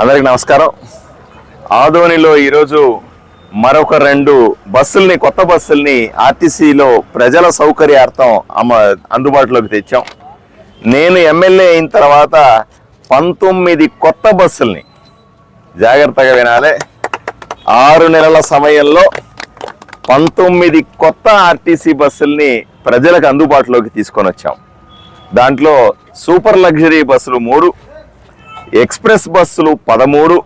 అందరికి నమస్కారం. ఆదోనిలో ఈరోజు మరొక రెండు బస్సుల్ని కొత్త బస్సుల్ని ఆర్టీసీలో ప్రజల సౌకర్యార్థం అమ్మ అందుబాటులోకి తెచ్చాం. నేను ఎమ్మెల్యే అయిన తర్వాత పంతొమ్మిది కొత్త బస్సుల్ని జాగ్రత్తగా వినాలి ఆరు నెలల సమయంలో పంతొమ్మిది కొత్త ఆర్టీసీ బస్సుల్ని ప్రజలకు అందుబాటులోకి తీసుకొని వచ్చాం. దాంట్లో సూపర్ లగ్జరీ బస్సులు మూడు ఎక్స్ప్రెస్ బస్సులు పదమూడు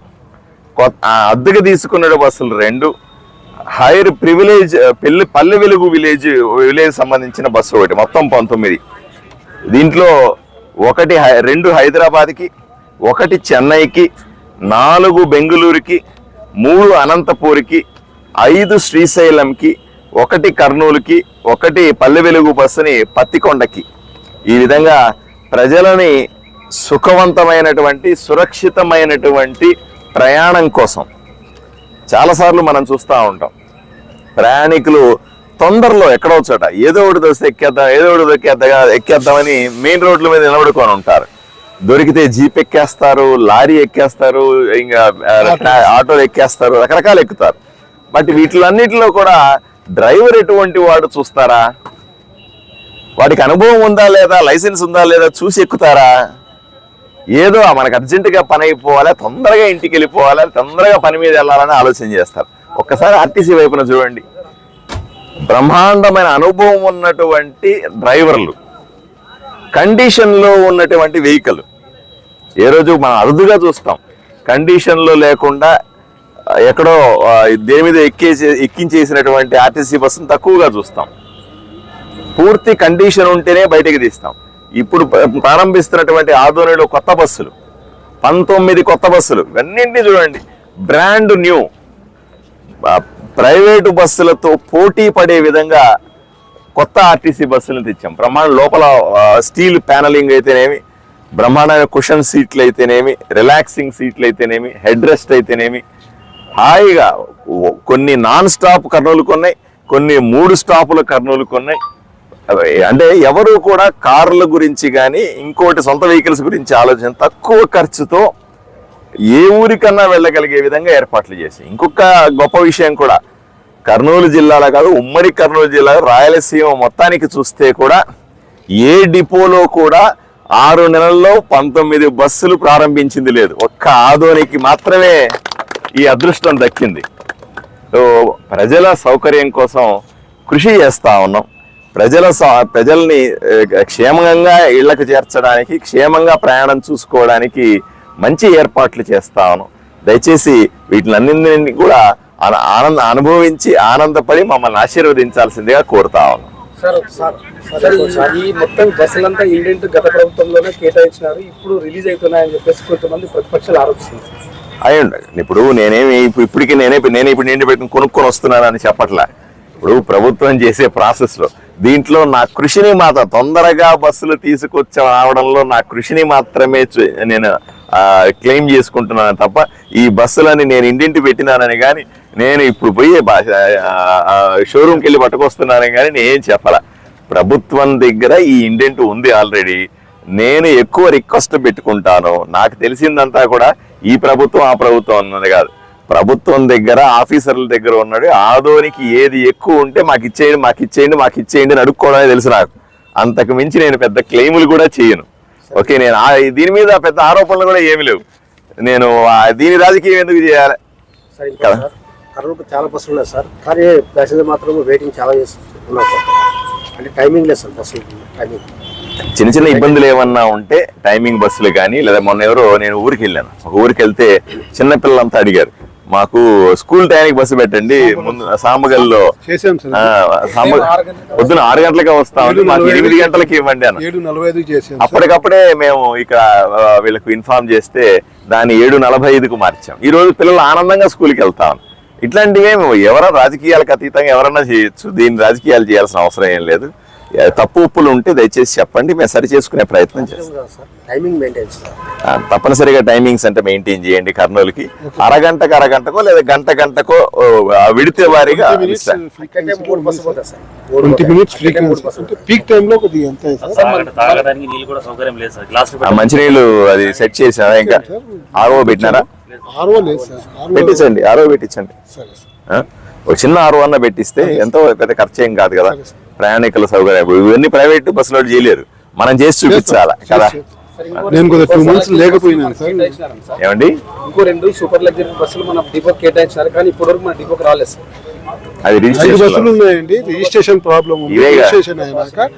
కొత్త అద్దెకు తీసుకున్న బస్సులు రెండు హైర్ ప్రివిలేజ్ పెళ్ళి పల్లె వెలుగు విలేజ్ విలేజ్ సంబంధించిన బస్సు ఒకటి మొత్తం పంతొమ్మిది. దీంట్లో ఒకటి హై- రెండు హైదరాబాద్కి ఒకటి చెన్నైకి నాలుగు బెంగళూరుకి మూడు అనంతపూర్కి ఐదు శ్రీశైలంకి ఒకటి కర్నూలుకి ఒకటి పల్లె వెలుగు బస్సుని పత్తికొండకి. ఈ విధంగా ప్రజలని సుఖవంతమైనటువంటి సురక్షితమైనటువంటి ప్రయాణం కోసం చాలాసార్లు మనం చూస్తూ ఉంటాం. ప్రయాణికులు తొందరలో ఎక్కడో చోట ఏదో ఒకటి దొస్తే ఎక్కేద్దాం ఏదో ఒకటి దొక్కేద్దా ఎక్కేద్దామని మెయిన్ రోడ్ల మీద నిలబడుకొని ఉంటారు. దొరికితే జీప్ ఎక్కేస్తారు లారీ ఎక్కేస్తారు ఇంకా ఆటోలు ఎక్కేస్తారు రకరకాలు ఎక్కుతారు. బట్ వీటిలన్నిటిలో కూడా డ్రైవర్ ఎటువంటి వాడు చూస్తారా? వాడికి అనుభవం ఉందా లేదా? లైసెన్స్ ఉందా లేదా? చూసి ఎక్కుతారా? ఏదో మనకు అర్జెంటుగా పని అయిపోవాలి తొందరగా ఇంటికి వెళ్ళిపోవాలి తొందరగా పని మీద వెళ్ళాలని ఆలోచన చేస్తారు. ఒక్కసారి ఆర్టీసీ వైపున చూడండి. బ్రహ్మాండమైన అనుభవం ఉన్నటువంటి డ్రైవర్లు కండిషన్లో ఉన్నటువంటి వెహికల్. ఏ రోజు మనం అరుదుగా చూస్తాం. కండిషన్లో లేకుండా ఎక్కడో దేని మీద ఎక్కేసి ఎక్కించేసినటువంటి ఆర్టీసీ బస్సును తక్కువగా చూస్తాం. పూర్తి కండిషన్ ఉంటేనే బయటకు తీస్తాం. ఇప్పుడు ప్ర- ప్రారంభిస్తున్నటువంటి ఆదోనిలో కొత్త బస్సులు. పంతొమ్మిది కొత్త బస్సులు. ఇవన్నింటినీ చూడండి. బ్రాండ్ న్యూ ప్రైవేటు బస్సులతో పోటీ పడే విధంగా కొత్త ఆర్టీసీ బస్సులను తెచ్చాం. బ్రహ్మాండ లోపల స్టీల్ ప్యానలింగ్ అయితేనేమి బ్రహ్మాండమైన కుషన్ సీట్లు అయితేనేమి రిలాక్సింగ్ సీట్లు అయితేనేమి హెడ్ రెస్ట్ అయితేనేమి హాయిగా కొన్ని నాన్ స్టాప్ కర్నూలు కొన్నాయి కొన్ని మూడు స్టాపుల కర్నూలు కొన్నాయి. అంటే ఎవరు కూడా కార్ల గురించి కానీ ఇంకోటి సొంత వెహికల్స్ గురించి ఆలోచన తక్కువ ఖర్చుతో ఏ ఊరికన్నా వెళ్ళగలిగే విధంగా ఏర్పాట్లు చేసి. ఇంకొక గొప్ప విషయం కూడా కర్నూలు జిల్లాలో కాదు ఉమ్మడి కర్నూలు జిల్లా రాయలసీమ మొత్తానికి చూస్తే కూడా ఏ డిపోలో కూడా ఆరు నెలల్లో పంతొమ్మిది బస్సులు ప్రారంభించింది లేదు. ఒక్క ఆదోనికి మాత్రమే ఈ అదృష్టం దక్కింది. సో ప్రజల సౌకర్యం కోసం కృషి చేస్తా ఉన్నాం. ప్రజల స- ప్రజల్ని క్షేమంగా ఇళ్ళకు చేర్చడానికి క్షేమంగా ప్రయాణం చూసుకోవడానికి మంచి ఏర్పాట్లు చేస్తా ఉన్నాం దయచేసి వీటిలన్నింటినీ కూడా ఆన- ఆనంద అనుభవించి ఆనందపడి మమ్మల్ని ఆశీర్వదించాల్సిందిగా కోరుతా ఉన్నాం సార్ సార్ సార్ సార్ ఈ మొత్తం బస్సులంతా ఇండెంట్ గత ప్రభుత్వంలోనే కేటాయించినారు. ఇప్పుడు రిలీజ్ అవుతున్నాయని చెప్పేసి కొంతమంది ప్రతిపక్షాలు ఆరోపిస్తున్నారు. అయి ఉండాలి. ఇప్పుడు నేనేమి ఇప్పటికి నేనే నేనే ఇప్పుడు నిండి పెట్టుకుని కొనుక్కొని వస్తున్నానని చెప్పట్లా. ఇప్పుడు ప్రభుత్వం చేసే ప్రాసెస్లో దీంట్లో నా కృషిని మాత్రం తొందరగా బస్సులు తీసుకొచ్చి రావడంలో నా కృషిని మాత్రమే నేను క్లెయిమ్ చేసుకుంటున్నాను తప్ప ఈ బస్సులని నేను ఇంటింటి పెట్టినానని కానీ నేను ఇప్పుడు పోయి షోరూమ్కి వెళ్ళి పట్టుకొస్తున్నానని కానీ నేను ఏం చెప్పాల? ప్రభుత్వం దగ్గర ఈ ఇండెంట్ ఉంది ఆల్రెడీ. నేను ఎక్కువ రిక్వెస్ట్ పెట్టుకుంటాను. నాకు తెలిసిందంతా కూడా ఈ ప్రభుత్వం ఆ ప్రభుత్వం అన్నది కాదు. ప్రభుత్వం దగ్గర ఆఫీసర్ల దగ్గర ఉన్నాడు. ఆదోనికి ఏది ఎక్కువ ఉంటే మాకు ఇచ్చేయండి మాకు ఇచ్చేయండి మాకు ఇచ్చేయండి అని అడుక్కోవడమే తెలుసు నాకు. అంతకు మించి నేను పెద్ద క్లెయిములు కూడా చేయను. ఓకే నేను ఆ- దీని మీద పెద్ద ఆరోపణలు కూడా ఏమి లేవు. నేను దీని రాజకీయం ఎందుకు చేయాలి? చాలా బస్సులు ఉన్నాయి సార్. కానీ ప్యాసింజర్ మాత్రం వెయిటింగ్ చాలా చేస్తున్నారు సార్. అంటే టైమింగ్ లేదు సార్ బస్సు టైమింగ్. చిన్న చిన్న ఇబ్బందులు ఏమన్నా ఉంటే టైమింగ్ బస్సులు కానీ లేదా మొన్న ఎవరో నేను ఊరికి వెళ్ళాను. ఒక ఊరికి వెళ్తే చిన్న పిల్లలంతా అడిగారు. మాకు స్కూల్ టైంకి బస్సు పెట్టండి. ముందు సామగల్లో చేసాం సార్. ఆ, సామ పొద్దున ఆరు గంటలకే వస్తామండి మాకు ఎనిమిది గంటలకి ఇవ్వండి సార్. అప్పటికప్పుడే మేము ఇక్కడ వీళ్ళకు ఇన్ఫార్మ్ చేస్తే దాన్ని ఏడు నలభై ఐదుకు మార్చాం. ఈ రోజు పిల్లలు ఆనందంగా స్కూల్కి వెళ్తాం. ఇట్లాంటివి ఏమి ఎవరో రాజకీయాలకు అతీతంగా ఎవరన్నా చేయొచ్చు. దీన్ని రాజకీయాలు చేయాల్సిన అవసరం ఏం లేదు. తప్పు ఉప్పులు ఉంటే దయచేసి చెప్పండి మేము సరి చేసుకునే ప్రయత్నం చేస్తాం. తప్పనిసరిగా టైమింగ్స్ అంటే మెయింటైన్ చేయండి కర్నూలుకి. అరగంటకు అరగంటకో లేదా గంట గంటకో విడితే వారీగా మంచినీళ్ళు అది సెట్ చేసారా ఇంకా? ఆరో పెట్టినారా? పెట్టించండి ఆరో పెట్టించండి? ఒక చిన్న ఆరు అన్న పెట్టిస్తే ఎంతో పెద్ద ఖర్చు ఏం కాదు. కదా ప్రయాణికుల సౌకర్యం. ఇవన్నీ ప్రైవేట్ బస్సులో చేయలేరు. మనం చేసి చూపించాలా? కదా? నేను కొద్దిగా టూ మంత్స్ లేకపోయినాను సార్. ఏమండి? ఇంకో రెండు సూపర్ లగ్జరీ బస్సులు మన డిపోకి కేటాయించినారు. కానీ ఇప్పటివరకు మన డిపోకి రాలేదు సార్. అది ఐదు బస్సులు రిజిస్ట్రేషన్ ఉన్నాయండి రిజిస్ట్రేషన్ ప్రాబ్లం. రిజిస్ట్రేషన్ అయినాక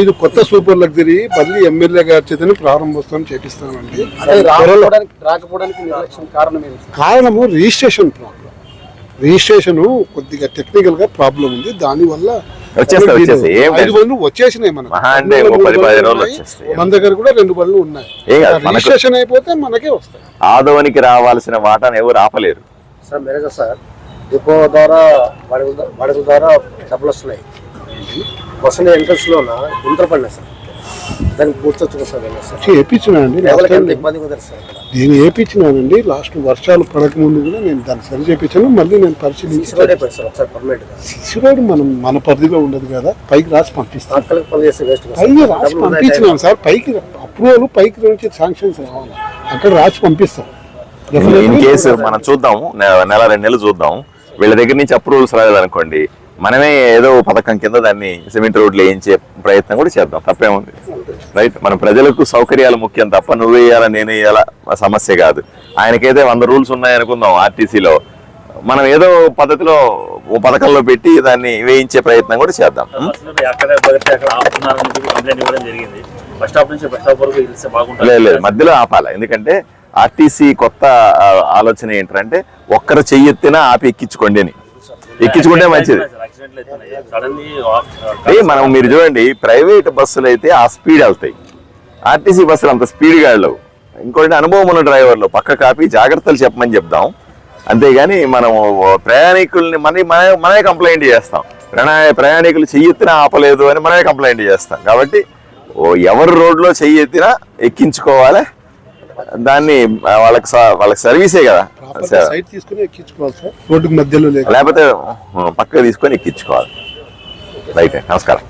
ఐదు కొత్త సూపర్ లగ్జరీ మళ్ళీ ఎమ్మెల్యే గారి చేతని ప్రారంభోత్సవం చేపిస్తామండి. రాకపోవడానికి రాకపోవడానికి నిర్లక్ష్యం కారణం కారణము రిజిస్ట్రేషన్ ప్రాబ్లం రిజిస్ట్రేషన్ కొద్దిగా టెక్నికల్గా ప్రాబ్లం ఉంది దాని వల్ల ఐదు బండ్లు వచ్చేసినాయి. మన దగ్గర కూడా రెండు బండ్లు ఉన్నాయి. రిజిస్ట్రేషన్ అయిపోతే మనకే వస్తాయి. ఆదోనికి రావాల్సిన వాటాను ఎవరు ఆపలేరు. సార్ మేనేజర్ సార్ డిపో ద్వారా బడుగుల ద్వారా డబ్బులు వస్తున్నాయి. బస్సులు ఎంట్రన్స్లోన? గుంతలు పడినాయి సార్. దానికి పూర్తొచ్చు సార్ వేయించినానండి నేను వేయించినానండి లాస్ట్ వర్షాలు పడక ముందు కూడా నేను దాన్ని సరి చేయించాను మళ్ళీ నేను పరిశీలించి సీసీ రోడ్ మనం మన పరిధిలో ఉండదు కదా పైకి రాసి పంపిస్తాం. తాత్కాలిక పని చేస్తే వేస్ట్ కదా పైకి సార్ రాసి సార్ పైకి అప్రూవల్ పైకి నుంచి శాంక్షన్స్ రావాలి. అక్కడ రాసి పంపిస్తాం. ఇన్ కేసు మనం చూద్దాం నె- నెల రెండు నెలలు చూద్దాం. వీళ్ళ దగ్గర నుంచి అప్రూవల్స్ రాలేదనుకోండి మనమే ఏదో పథకం కింద దాన్ని సిమెంట్ రోడ్లు వేయించే ప్రయత్నం కూడా చేద్దాం. తప్పేముంది? రైట్? మన ప్రజలకు సౌకర్యాలు ముఖ్యం తప్ప నువ్వు వేయాలా నేను వేయాలా సమస్య కాదు. ఆయనకైతే వంద రూల్స్ ఉన్నాయనుకుందాం ఆర్టీసీలో. మనం ఏదో పద్ధతిలో ఓ పథకంలో పెట్టి దాన్ని వేయించే ప్రయత్నం కూడా చేద్దాం. లేదు లేదు. మధ్యలో ఆపాలి. ఎందుకంటే ఆర్టీసీ కొత్త ఆలోచన ఏంటంటే ఒక్కరు చెయ్యెత్తినా ఆపి ఎక్కించుకోండి అని. ఎక్కించుకుంటే మంచిది. మనం మీరు చూడండి ప్రైవేట్ బస్సులు అయితే ఆ స్పీడ్ వెళ్తాయి. ఆర్టీసీ బస్సులు అంత స్పీడ్గా వెళ్ళవు. ఇంకోటి అనుభవం ఉన్న డ్రైవర్లు పక్క కాపీ జాగ్రత్తలు చెప్పమని చెప్దాం. అంతేగాని మనం ప్రయాణికుల్ని మన మన- మనమే కంప్లైంట్ చేస్తాం. ప్రయాణికులు చెయ్యెత్తినా ఆపలేదు అని మనమే కంప్లైంట్ చేస్తాం. కాబట్టి ఓ ఎవరు రోడ్లో చెయ్యెత్తినా ఎక్కించుకోవాలి? దాన్ని వాళ్ళకి వాళ్ళకి సర్వీసే కదా. ప్రాపర్ సైట్ తీసుకుని ఎక్కించుకోవాలి సార్. రోడ్డుకి మధ్యలో లేక. లేకపోతే పక్కకు తీసుకొని ఎక్కించుకోవాలి. రైట్ నమస్కారం.